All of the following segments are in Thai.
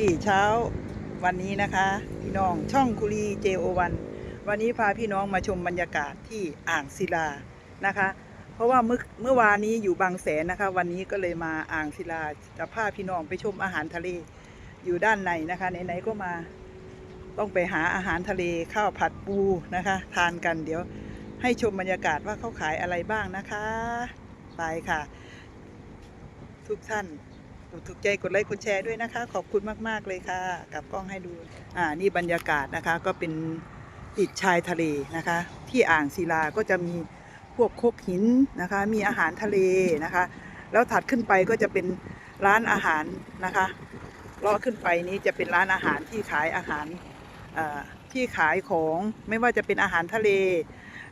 ที่เช้าวันนี้นะคะพี่น้องช่องคุรีเจโอวันวันนี้พาพี่น้องมาชมบรรยากาศที่อ่างศิลานะคะ เพราะว่าเมื่อเมื่อวานนี้อยู่บางแสนนะคะ วันนี้ก็เลยมาอ่างศิลาจะพาพี่น้องไปชมอาหารทะเลอยู่ด้านในนะคะไหนๆก็มาต้องไปหาอาหารทะเลข้าวผัดปูนะคะ ทานกันเดี๋ยวให้ชมบรรยากาศว่าเขาขายอะไรบ้างนะคะ ไปค่ะ ทุกท่าน ถูกใจกดไลค์กดแชร์ด้วยนะคะ ขอบคุณมากๆเลยค่ะกลับกล้องให้ดูอ่านี่บรรยากาศนะคะก็เป็นติดชายทะเลนะคะ ที่อ่างศิลาก็จะมีพวกโคกหินนะคะ มีอาหารทะเลนะคะ แล้วถัดขึ้นไปก็จะเป็นร้านอาหารนะคะเลาะขึ้นไปนี้จะเป็นร้านอาหารที่ขายอาหารที่ขายของไม่ว่าจะเป็นอาหารทะเล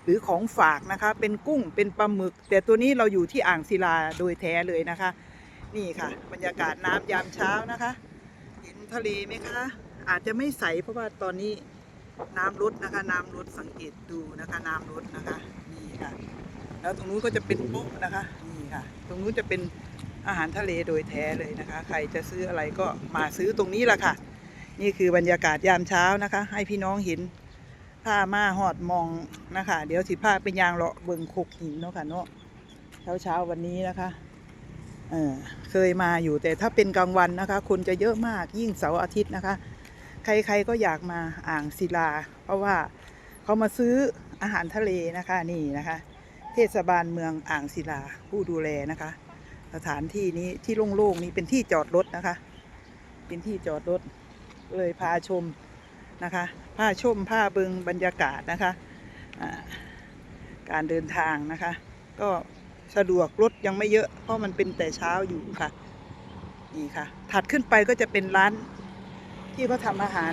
หรือของฝากนะคะ เป็นกุ้งเป็นปลาหมึก แต่ตัวนี้เราอยู่ที่อ่างศิลาโดยแท้เลยนะคะ นี่ค่ะ บรรยากาศน้ำยามเช้านะคะเห็นทะเลไหมคะ อาจจะไม่ใสเพราะว่าตอนนี้น้ำลดนะคะ น้ำลดสังเกตดูนะคะน้ำลดนะคะนี่ค่ะ แล้วตรงนู้นก็จะเป็นปุ๊นะคะนี่ค่ะ ตรงนู้นจะเป็นอาหารทะเลโดยแท้เลยนะคะ ใครจะซื้ออะไรก็มาซื้อตรงนี้แหละค่ะ นี่คือบรรยากาศยามเช้านะคะ ให้พี่น้องเห็นผ้ามาหอดมองนะคะ เดี๋ยวสิผ้าเป็นยางเลาะเบิงโคกหินเนาะค่ะเนาะเช้าเช้าๆวันนี้นะคะ เคยมาอยู่แต่ถ้าเป็นกลางวันนะคะ คนจะเยอะมากยิ่งเสาร์อาทิตย์นะคะ ใครๆก็อยากมาอ่างศิลา เพราะว่าเขามาซื้ออาหารทะเลนะคะนี่นะคะ เทศบาลเมืองอ่างศิลาผู้ดูแลนะคะ สถานที่นี้ที่โล่งๆนี้เป็นที่จอดรถนะคะ เป็นที่จอดรถเลยพาชมนะคะพาชมพาเบิงบรรยากาศนะคะ การเดินทางนะคะ ก็ สะดวกรถยังไม่เยอะ เพราะมันเป็นแต่เช้าอยู่ค่ะนี่ค่ะ ถัดขึ้นไปก็จะเป็นร้าน ที่เขาทำอาหาร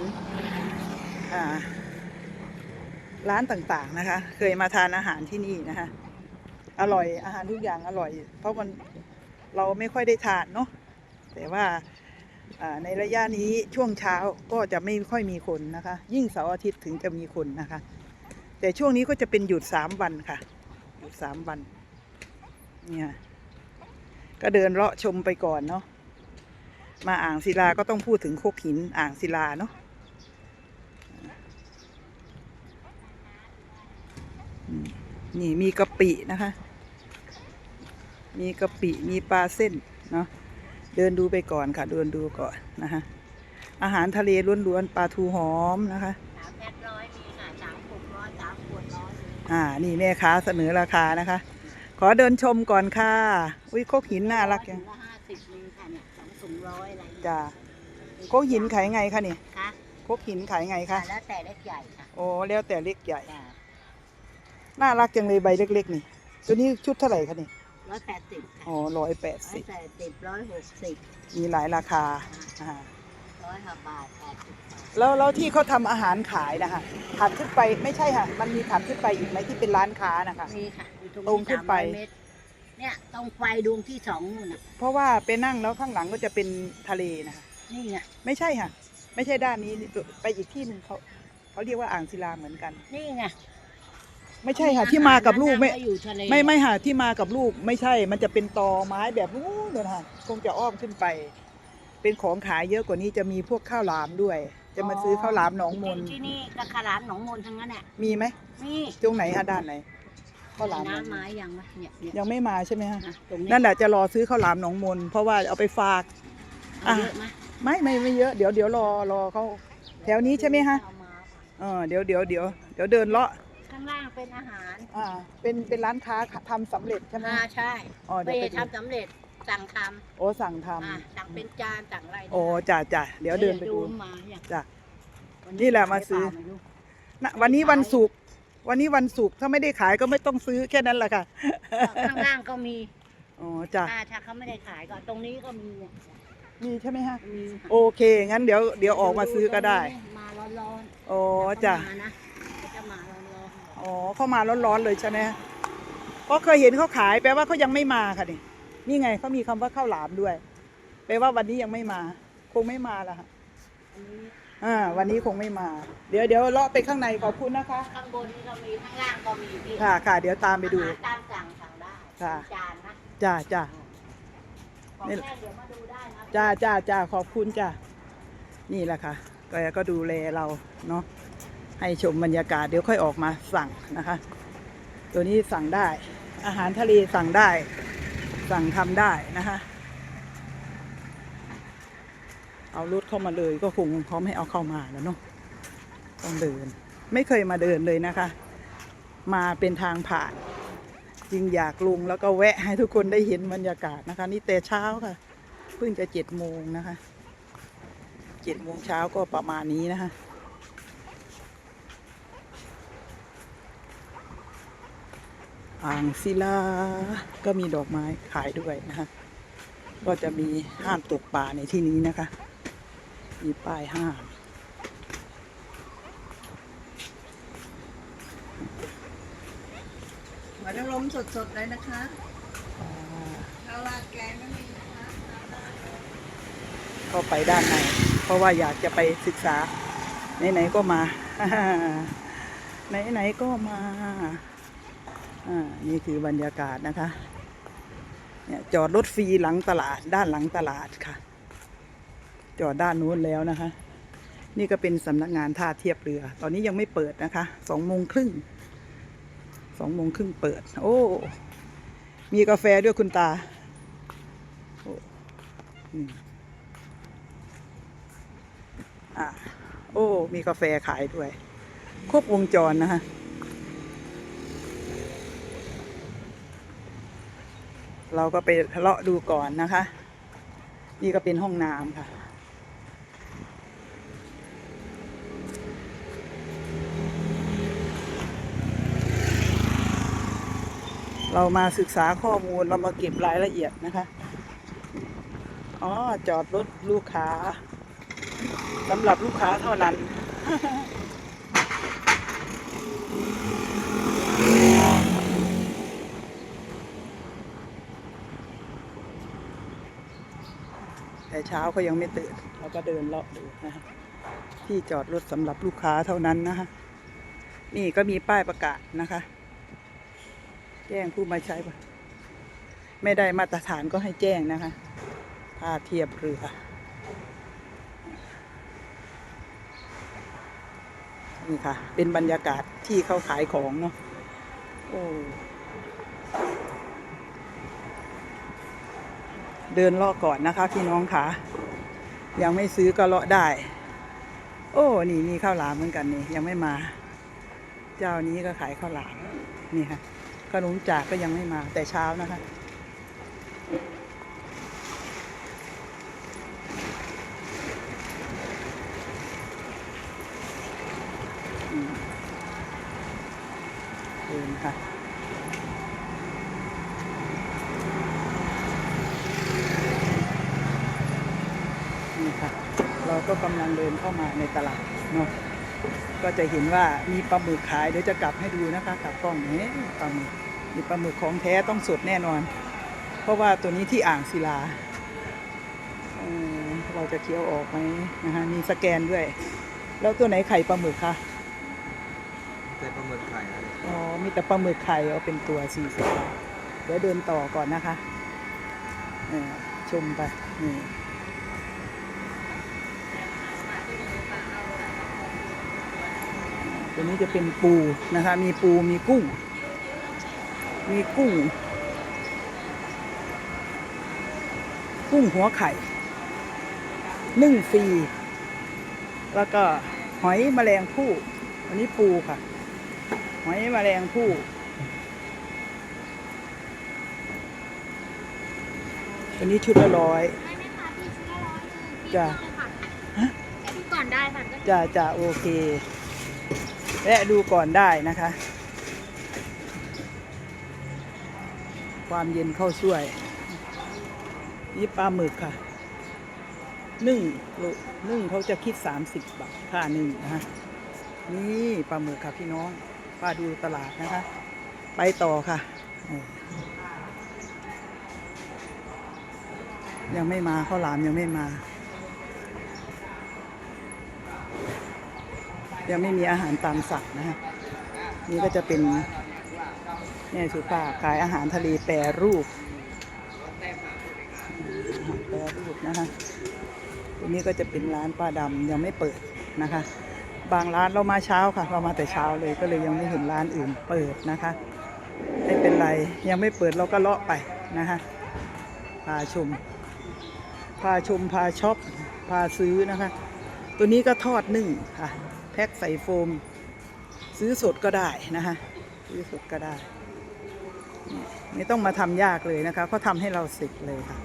ร้านต่างๆนะคะ เคยมาทานอาหารที่นี่นะคะ อร่อยอาหารทุกอย่างอร่อย เพราะมันเราไม่ค่อยได้ทานเนาะแต่ว่าในระยะนี้ช่วงเช้าก็จะไม่ค่อยมีคนนะคะ ยิ่งเสาร์อาทิตย์ถึงจะมีคนนะคะ แต่ช่วงนี้ก็จะเป็นหยุดสามวันค่ะ หยุดสามวัน เนี่ยก็เดินเลาะชมไปก่อนเนาะมาอ่างศิลาก็ต้องพูดถึงโคกหินอ่างศิลาเนาะอืมนี่มีกะปินะคะ มีกะปิมีปลาเส้นเนาะเดินดูไปก่อนค่ะ เดินดูก่อนนะคะอาหารทะเลล้วนๆปลาทูหอมนะคะสามแพ็คร้อยมีค่ะสามขวดร้อยสามขวดร้อยอ่า นี่แม่ค้าเสนอราคานะคะ ขอเดินชมก่อนค่ะ อุ้ยโคกหินน่ารักจังถุงละห้าสิบมีค่ะเนี่ยสองถุงร้อยอะไรอย่างเงี้ยจ้าโคกหินขายไงคะนี่ค่ะโคกหินขายไงคะแล้วแต่เล็กใหญ่ค่ะโอ้แล้วแต่เล็กใหญ่ จ้ะน่ารักจังเลยใบเล็ก ๆ นี่ ตัวนี้ชุดเท่าไหร่คะนี่ร้อยแปดสิบค่ะอ๋อร้อยแปดร้อสิยบแปดสิบร้อยหกสิบมีหลายราคาอ่าร้อยห้าบาทแปดสิบบาทแล้วแล้วที่เขาทำอาหารขายนะคะถัดขึ้นไปไม่ใช่ค่ะ มันมีถัดขึ้นไปอีกไหมที่เป็นร้านค้านะคะ มีค่ะอยู่ ตรงตรงขึ้นไปสามร้อยเมตรเนี่ยตรงไฟดวงที่สองนู่นน่ะเพราะว่าไปนั่งแล้วข้างหลังก็จะเป็นทะเลนะคะนี่ไงไม่ใช่ค่ะ ไม่ใช่ด้านนี้นี่ไปอีกที่หนึ่งเขาเขาเรียกว่าอ่างศิลาเหมือนกัน นี่ไงไม่ใช่ค่ะ ที่มากับลูกไม่นั่งอยู่ทะเลไม่ไม่ค่ะที่มากับลูกไม่ใช่ มันจะเป็นตอไม้แบบนู้นเลยค่ะคงจะอ้อมขึ้นไป เป็นของขายเยอะกว่านี้จะมีพวกข้าวหลามด้วย จะมาซื้อข้าวหลามหนองมนที่นี่ก็ขาวหลามหนองมนทั้งนั้นแหละมีไหมนี่ตรงไหนคะด้านไหน ข้าวหลามหนองมนน้ำไม้ยังไหมเนี่ยเนี่ย ยังไม่มาใช่ไหมฮะอะตรงนี้ นั่นแหละจะรอซื้อข้าวหลามหนองมน เพราะว่าเอาไปฝาก เอาเยอะไหมไม่ไม่ไม่เยอะ เดี๋ยวเดี๋ยวรอรอเขาแถวนี้ใช่ไหมฮะ เอามาเออเดี๋ยวเดี๋ยวเดี๋ยวเดี๋ยวเดินเลาะ ข้างล่างเป็นอาหารอ่า เป็นเป็นร้านค้าทำสำเร็จใช่ไหม อ่าใช่อ๋อไปเดี๋ยวไปดู ทำสำเร็จสั่งทโอ้สั่งทำอ่าสั่งเป็นจานสั่งอะไรำโอ้จ้ะจ้ะเดี๋ยวเดินไปดู มาอย่างจ้ะวันี่แหละมาซื้อขยเปล่ไรู้นะวันนี้วันศุกร์ วันนี้วันศุกร์ถ้าไม่ได้ขายก็ไม่ต้องซื้อแค่นั้นแหละค่ะ ข้างล่างก็มีอ๋อจ้ะ อ่าถ้าเขาไม่ได้ขายก็ตรงนี้ก็มีเนี่ยมีใช่ไหมฮะ มีโอเค งั้นเดี๋ยวเดี๋ยวออกมาซื้อก็ได้ มาร้อนอ๋อๆจ้ะเขามานะเขาจะมาร้อนอ๋อเข้ามาร้อนๆเลยใช่ไหมฮะเพราะเคยเห็นเขาขายแปลว่าเขายังไม่มาค่ะนี่ นี่ไงเขามีคำว่าข้าวหลามด้วย แปลว่าวันนี้ยังไม่มา คงไม่มาละค่ะ ๆอันนี้ อ่าวันนี้คงไม่มา เดี๋ยวเดี๋ยวเลาะไปข้างในขอบคุณนะคะ ข้างบนนี่ก็มีข้างล่างก็มีพี่ค่ะค่ะ เดี๋ยวตามไปดู อาหารตามสั่งสั่งได้ค่ะ จานนะจ้าจ้า ของนี่ แม่เดี๋ยวมาดูได้นะจ้าจ้าจ้าขอบคุณจ้านี่แหละค่ะก็ก็ดูแลเราเนาะให้ชมบรรยากาศเดี๋ยวค่อยออกมาสั่งนะคะ ตัวนี้สั่งได้ อาหารทะเลสั่งได้ สั่งทำได้นะคะ เอารถเข้ามาเลยก็คงเขาไม่เอาเข้ามาแล้วเนาะต้องเดิน ไม่เคยมาเดินเลยนะคะ มาเป็นทางผ่านจึงอยากลงแล้วก็แวะให้ทุกคนได้เห็นบรรยากาศนะคะ นี่แต่เช้าค่ะ เพิ่งจะเจ็ดโมงนะคะเจ็ดโมงเช้าก็ประมาณนี้นะคะอ่างศิลาก็มีดอกไม้ขายด้วยนะคะ ก็จะมีห้ามตกป่าในที่นี้นะคะ มีป้ายห้ามหอยนางรมสดๆเลยนะคะข้าวราดแกงก็มีนะคะก็ไปด้านใน เพราะว่าอยากจะไปศึกษา ไหนๆก็มา ไหนๆก็มา อ่า นี่คือบรรยากาศนะคะ เนี่ยจอดรถฟรีหลังตลาดด้านหลังตลาดค่ะ จอดด้านนู้นแล้วนะคะ นี่ก็เป็นสำนักงานท่าเทียบเรือ ตอนนี้ยังไม่เปิดนะคะสองโมงครึ่งสองโมงครึ่งเปิด โอ้ มีกาแฟด้วยคุณตาโอ้อะโอ้ มีกาแฟขายด้วย ครบวงจรนะคะเราก็ไปเลาะดูก่อนนะคะ นี่ก็เป็นห้องน้ำค่ะ เรามาศึกษาข้อมูลเรามาเก็บรายละเอียดนะคะ อ๋อ จอดรถลูกค้าสำหรับลูกค้าเท่านั้นแต่เช้าเขายังไม่ตื่นเราก็เดินเลาะดูนะคะที่จอดรถสำหรับลูกค้าเท่านั้นนะคะนี่ก็มีป้ายประกาศนะคะ แจ้งผู้มาใช้ว่าไม่ได้มาตรฐานก็ให้แจ้งนะคะท่าเทียบเรือนี่ค่ะ เป็นบรรยากาศที่เขาขายของเนาะโอ้เดินเลาะก่อนนะคะพี่น้องค่ะ ยังไม่ซื้อก็เลาะได้ โอ้นี่มีข้าวหลามเหมือนกันนี่ยังไม่มา เจ้านี้ก็ขายข้าวหลามนี่ค่ะ ขนมจากก็ยังไม่มาแต่เช้านะคะอืมเดินค่ะนี่ค่ะ เราก็กำลังเดินเข้ามาในตลาดเนาะก็จะเห็นว่ามีปลาหมึกขายเดี๋ยวจะกลับให้ดูนะคะกลับกล้องเฮ้ปลาหมึก มีปลาหมึกของแท้ต้องสดแน่นอน เพราะว่าตัวนี้ที่อ่างศิลาเอ่อเราจะเคี้ยวออกไหมนะคะมีสแกนด้วย แล้วตัวไหนไข่ปลาหมึกคะเป็นปลาหมึกไข่นะอ๋อมีแต่ปลาหมึกไข่เอาเป็นตัวสี่สิบบาทเดี๋ยวเดินต่อก่อนนะคะเออชมไปนี่ตัวนี้จะเป็นปูนะคะ มีปูมีกุ้ง มีกุ้ง กุ้งหัวไข่ นึ่งฟรี แล้วก็หอยแมลงภู่อันนี้ปูค่ะ หอยแมลงภู่อันนี้ชุดละร้อยได้ไหมคะพี่ชิ้นละร้อยหนึ่งพี่จ้ะเลือกเลยค่ะฮะแต่ดูก่อนได้ค่ะก็จะจะโอเค และดูก่อนได้นะคะ ความเย็นเข้าช่วย นี่ปลาหมึกค่ะนึ่งนึ่งเขาจะคิด 30 บาทค่าหนึ่งนะคะนี่ปลาหมึกค่ะพี่น้องป้าดูตลาดนะคะ ไปต่อค่ะ ยังไม่มาข้าวหลามยังไม่มา ยังไม่มีอาหารตามสั่งนะฮะนี่ก็จะเป็น เนี่ยสุภาพขายอาหารทะเลแปรรูปแปรรูปนะคะตัวนี้ก็จะเป็นร้านป้าดำยังไม่เปิดนะคะ บางร้านเรามาเช้าค่ะ เรามาแต่เช้าเลยก็เลยยังไม่เห็นร้านอื่นเปิดนะคะไม่เป็นไรยังไม่เปิดเราก็เลาะไปนะคะพาชม พาชมพาช็อปพาซื้อนะคะ ตัวนี้ก็ทอดนึ่งค่ะ แพ็คใส่โฟม ซื้อสดก็ได้นะคะซื้อสดก็ได้ ไม่ต้องมาทำยากเลยนะคะเขาทำให้เราเสร็จเลยค่ะ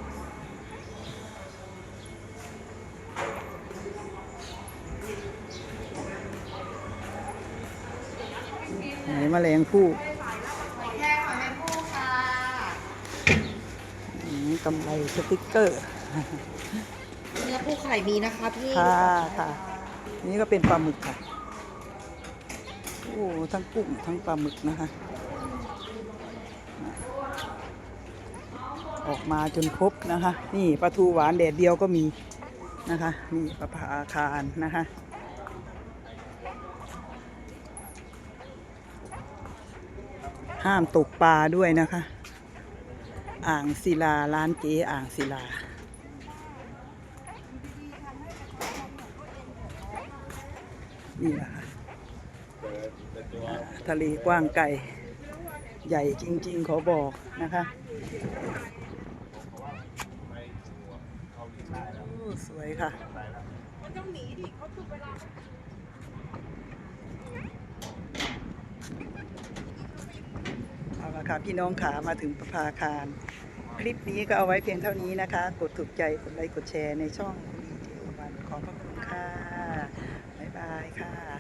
ไหนแมลงผู้แค่ขอแม่พูค่ะอืมกำไรสติกเกอร์ เนื้อปูไข่มีนะคะพี่ค่ะค่ะ นี่ก็เป็นปลาหมึกค่ะ โอ้ ทั้งกุ้งทั้งปลาหมึกนะคะ ออกมาจนครบนะคะ นี่ปลาทูหวานแดดเดียวก็มีนะคะ นี่ปลาผาอาคารนะคะห้ามตกปลาด้วยนะคะ อ่างศิลาร้านเจ๊อ่างศิลา นี่แหละค่ะทะเลกว้างไกล ใหญ่จริงๆ ขอบอกนะคะโอ้ สวยค่ะเอาละค่ะพี่น้องขามาถึงประภาคาร คลิปนี้ก็เอาไว้เพียงเท่านี้นะคะ กดถูกใจกดไลค์กดแชร์ในช่องคุณดีเจวันขอบพระคุณค่ะ บ๊ายบายค่ะ